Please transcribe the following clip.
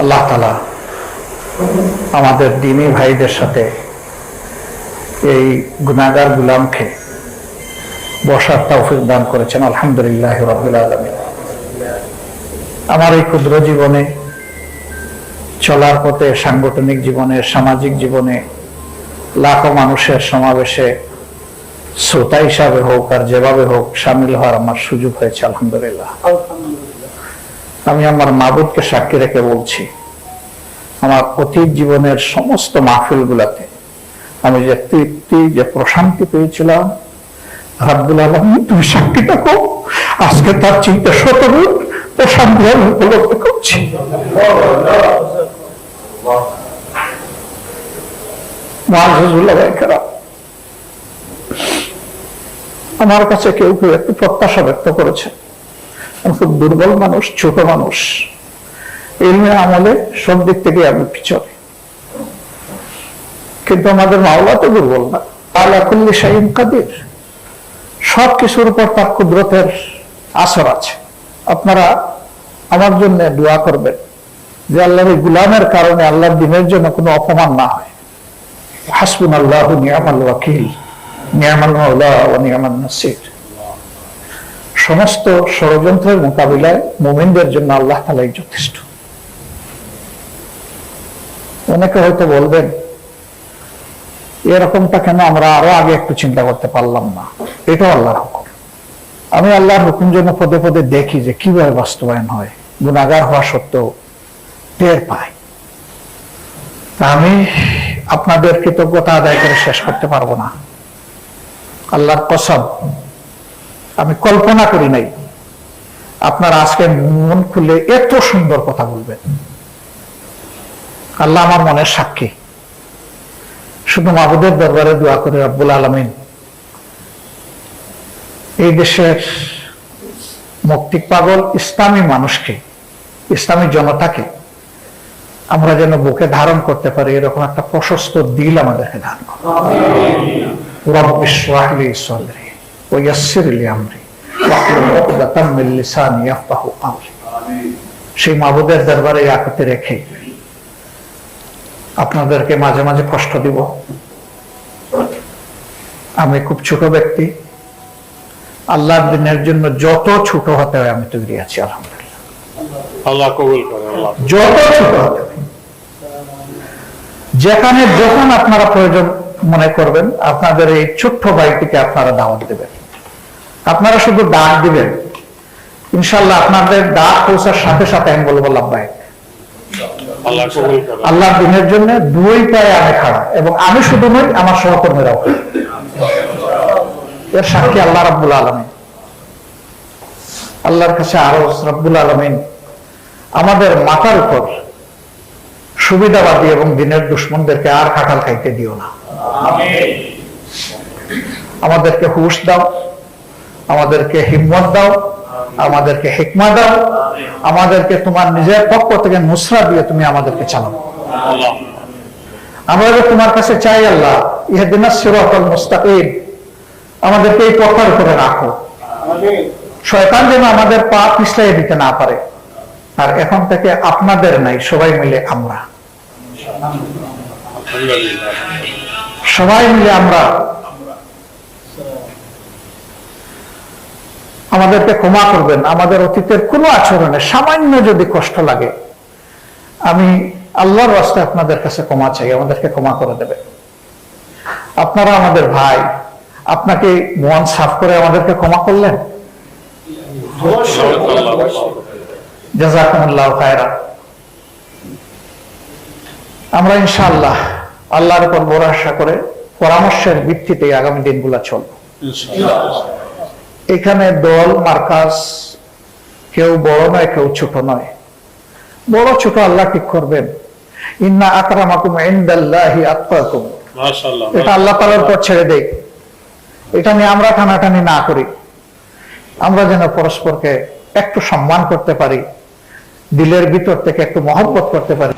আল্লাহ তালা আমাদের দিনী ভাইদের সাথে এই গুণাগার গুলামকে বসার তৌফিক দান করেছেন, আলহামদুলিল্লাহ রবিল আলমী আমার এই ক্ষুদ্র জীবনে, চলার পথে, সাংগঠনিক জীবনে, সামাজিক জীবনে, লাখো মানুষের সমাবেশে শ্রোতা হিসাবে হোক আর যেভাবে হোক সামিল হওয়ার আমার সুযোগ হয়েছে, আলহামদুলিল্লাহ। আমি আমার মাবুদকে সাক্ষী রেখে বলছি, আমার অতীত জীবনের সমস্ত মাহফিল গুলাতে আমি যে তৃপ্তি, যে প্রশান্তি পেয়েছিলাম, রাব্বুল আলম তুমি সাক্ষী থাকো। আজকে তার চিন্তা শতগুণ প্রশান্তি আমি উপলব্ধি করছি। আমার কাছে কেউ কেউ একটু প্রত্যাশা ব্যক্ত করেছে। খুব দুর্বল মানুষ, ছোট মানুষ এলমে আমলে সব দিক থেকে আমি পিছনে। কিন্তু আমাদের মাওলা তো দুর্বল না। আল্লাহ কুল্লি শাহিন কাদির। সব কিছুর উপর তার কুদরতের আসর আছে। আপনারা আমার জন্য দোয়া করবেন যে আল্লাহর এই গুলামের কারণে আল্লাহর দিনের জন্য কোনো অপমান না হয়। হাসবুন আল্লাহ নিয়ামাল ওয়াকিল, নিয়ামাল মাওলা ও নিয়ামাল নাসির। সমস্ত ষড়যন্ত্রের মোকাবিলায় মোমিনদের জন্য আল্লাহ তালাই যথেষ্ট। অনেকে হয়তো বলবেন, এরকমটা কেন আমরা আরও আগে একটু চিন্তা করতে পারলাম না? এটাও আল্লাহর হুকুম। আমি আল্লাহর হুকুম জন্য পদে পদে দেখি যে কীভাবে বাস্তবায়ন হয়। গুণাগার হওয়া সত্ত্বেও টের পাই। তা আমি আপনাদের কৃতজ্ঞতা আদায় করে শেষ করতে পারব না। আল্লাহর কসম আমি কল্পনা করি নাই। আপনারা আজকে মন খুলে এত সুন্দর কথা বলবেন। আল্লাহ আমার মনের সাক্ষী। শুধু মাবুদের দরবারে দোয়া করে আব্বুল আলমিন। এই দেশের মুক্তি পাগল ইসলামী মানুষকে ইসলামী জনতাকে আমরা যেন বুকে ধারণ করতে পারি এরকম একটা প্রশস্ত দিল আমাদেরকে ধারণ করি। ওয়াসির লি আমরি ওয়াকদাতাম মিন লিসানি ইয়াফকাহু কাওলি সেই মাবুদের দরবারে ইয়াকতে রেখে আপনাদেরকে মাঝে মাঝে কষ্ট দিব। আমি খুব ছোট ব্যক্তি। আল্লাহর দিনের জন্য যত ছোট হতে হয় আমি তৈরি আছি আলহামদুলিল্লাহ। যত ছোট হতে যেখানে যখন আপনারা প্রয়োজন মনে করবেন আপনাদের এই ছোট্ট বাড়িটিকে আপনারা দাওয়াত দেবেন। আপনারা শুধু ডাক দিবেন। ইনশাল্লাহ আপনাদের ডাক পৌঁছার সাথে সাথে আমি বলব লাভবাহিক আল্লাহ দিনের জন্য দুই পায়ে আমি খাড়া এবং আমি শুধু নই আমার সহকর্মীরাও। এর সাক্ষী আল্লাহ রাব্বুল আলমিন। আল্লাহর কাছে আরও রাব্বুল আলমিন। আমাদের মাথার উপর সুবিধাবাদী এবং দিনের দুশ্মনদেরকে আর কাঁঠাল খাইতে দিও না। আমাদেরকে হুশ দাও। আমাদেরকে হিম্মত দাও আমাদেরকে হিকমা দাও আমাদেরকে তোমার নিজের পক্ষ থেকে নুসরা দিয়ে তুমি আমাদেরকে চালাও। আমরা তোমার কাছে চাই আল্লাহ ইহাদিনা সিরাতাল মুস্তাকিম আমাদেরকে এই পথের উপরে রাখো। শয়তান যেন আমাদের পা পিছলাই দিতে না পারে আর এখন থেকে আপনাদের নাই সবাই মিলে আমরা। সবাই মিলে আমরা আমাদেরকে ক্ষমা করবেন। আমাদের অতীতের কোনো আচরণে সামান্য যদি কষ্ট লাগে, আমি আল্লাহর রাস্তায় আপনাদের কাছে ক্ষমা চাই, আমাদেরকে ক্ষমা করে দেবে আপনারা আমাদের ভাই, আপনাকে মন সাফ করে আমাদেরকে ক্ষমা করলেন? আমরা ইনশাআল্লাহ আল্লাহর উপর ভরসা করে পরামর্শের ভিত্তিতে আগামী দিনগুলো চলবে। এখানে দল মার্কাজ কেউ বড় নয় কেউ ছোট নয়। বড় ছোট আল্লাহ ঠিক করবেন। ইন্না আকরামাকুম ইনদাল্লাহি আতকাকুম। মাশাআল্লাহ এটা আল্লাহ তাআলার উপর ছেড়ে দেই। এটা নিয়ে আমরা টানাটানি না করি। আমরা যেন পরস্পরকে একটু সম্মান করতে পারি দিলের ভিতর থেকে একটু মহব্বত করতে পারি।